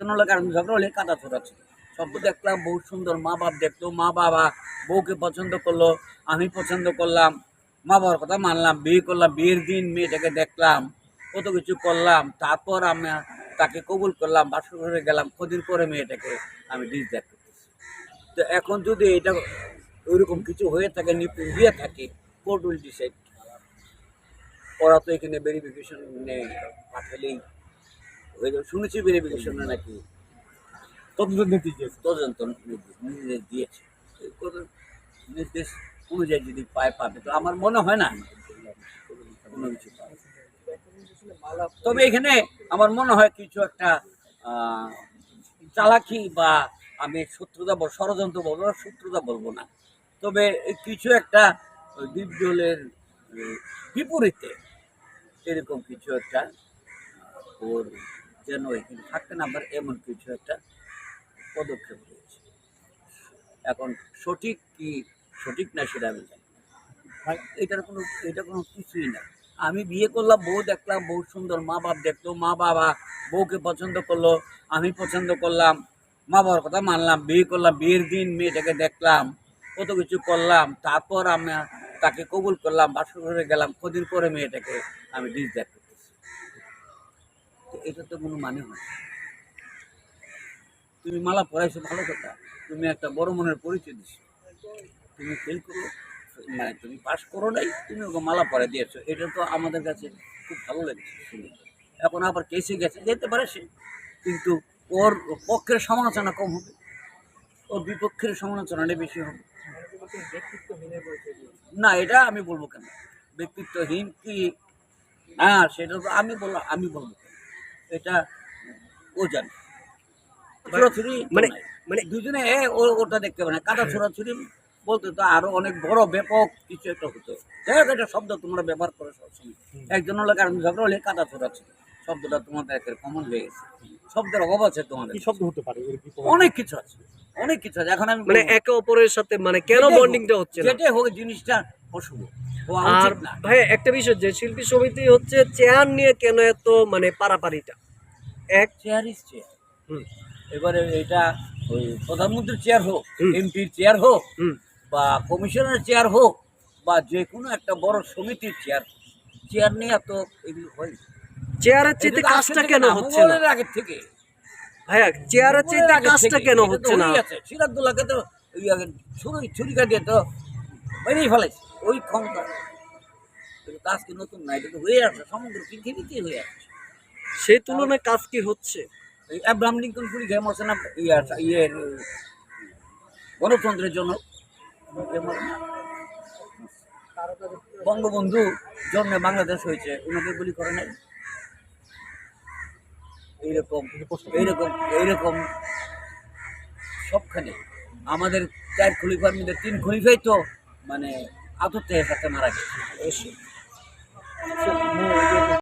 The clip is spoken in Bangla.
কারণ ঝগড়া হলে কাদা ছোড়াচ্ছে সব দেখলাম বহুত সুন্দর, মা বাপ দেখল, মা বাবা বউকে পছন্দ করল, আমি পছন্দ করলাম, মা বাবার কথা মানলাম, বিয়ে করলাম, বিয়ের দিন মেয়েটাকে দেখলাম, কত কিছু করলাম, তারপর আমি তাকে কবুল করলাম, বাসর গেলাম কদিন পরে মেয়েটাকে আমি ডিস দেখ করতেছি। তো এখন যদি এটা ওইরকম কিছু হয়ে থাকে দিয়ে থাকে কোর্ট উইল ডিসাইড ওরা তো এখানে ভেরিফিকেশন পাঠালেই শুনেছি ভেরিফিকেশনে নাকি। তদন্ত নীতি তদন্ত নির্দেশ নির্দেশ দিয়েছে নির্দেশ অনুযায়ী যদি পায় পাবে। তো আমার মনে হয় না কোনো কিছু পাবে। তবে এখানে আমার মনে হয় কিছু একটা চালাকি বা আমি শত্রুতা বল ষড়যন্ত্র বলব না শত্রুতা বলব না। তবে কিছু একটা ডিপজলের বিপরীতে এরকম কিছু একটা ওর যেন এখানে থাকতে না পারে এমন কিছু একটা পদক্ষেপ রয়েছে। এখন সঠিক কি সঠিক না সেটা আমি জানি। এটার কোনো এটা কোনো কিছুই না। আমি বিয়ে করলাম বউ দেখলাম বউ সুন্দর মা বাপ দেখল মা বাবা বউকে পছন্দ করল আমি পছন্দ করলাম মা বাবার কথা মানলাম বিয়ে করলাম বিয়ের দিন মেয়েটাকে দেখলাম কত কিছু করলাম তারপর আমি তাকে কবুল করলাম বাসর ঘরে গেলাম কদিন পরে মেয়েটাকে আমি ডিস দেখ করতেছি তো এটা তো কোনো মানে হয় তুমি মালা পড়াইছো ভালো কথা। তুমি একটা বড় মনের পরিচয় দিছো। তুমি ফেল করো মানে তুমি পাস করো নাই, তুমি ওকে মালা পরে দিয়েছ। এটা তো আমাদের কাছে খুব ভালো লেগেছে শুনে। এখন আবার কেসে গেছে, যেতে পারে সে। কিন্তু ওর পক্ষের সমালোচনা কম হবে। ওর বিপক্ষের সমালোচনাটা বেশি হবে। না, এটা আমি বলব কেন? ব্যক্তিত্বহীন কি? না সেটা তো আমি বললাম, আমি বলব? এটা ও জানে। ছোড়াছুড়ি মানে- মানে দুজনে ও- ওটা দেখতে পারে কাদা ছোড়াছুড়ি বলতে তো আরও অনেক বড় ব্যাপক কিছু একটা হতো। যাই হোক একটা শব্দ তোমরা ব্যবহার করো সবসময়। একজন হলে কারণ ঝগড়া হলে কাদা ছোড়াছুড়ি শব্দটা তোমাদের কমন হয়ে গেছে। শব্দের অভাব আছে তোমাদের। শব্দ হতে পারে? অনেক কিছু আছে। অনেক কিছু আছে। এখন আমি মানে একে অপরের সাথে মানে কেন বন্ডিংটা হচ্ছে যেটাই হোক জিনিসটা অশুভ। আর ভাই একটা বিষয় যে শিল্পী সমিতি হচ্ছে চেয়ার নিয়ে কেন এত মানে পারাপারিটা? এক চেয়ার ইস চেয়ার হুম, এবারে এটা ওই প্রধানমন্ত্রীর চেয়ার হোক এমপির চেয়ার হোক বা কমিশনের চেয়ার হোক বা যে কোনো একটা বড় সমিতির চেয়ার চেয়ার নিয়ে এত এগুলো হয় চেয়ারের তো কাজটা কেন হচ্ছে না? আগের থেকে। ভাইয়া চেয়ারের আগের কাজটা কেন হচ্ছে না। সিরাজদৌল্লাকে তো ওই আগে ছুরি ছুরিকা দিয়ে তো মেরেই ফেলাইছে। ওই ক্ষমতা। কিন্তু কাজ কি নতুন? না এটা তো হয়ে আছে সমগ্র পৃথিবীতেই হয়ে আছে সেই তুলনায় কাজ কি হচ্ছে? এই অ্যাব্রাহাম লিঙ্কন খেয়ে মরছে না? ইয়ে ইয়ের গণতন্ত্রের জন্য। বঙ্গবন্ধু জন্মে বাংলাদেশ হয়েছে ওনাকে গুলি করে নাই। এইরকম এইরকম এইরকম সবখানে। আমাদের চার খলিফার মধ্যে তিন খলিফাই তো মানে আতত্তের হাতে মারা গেছে।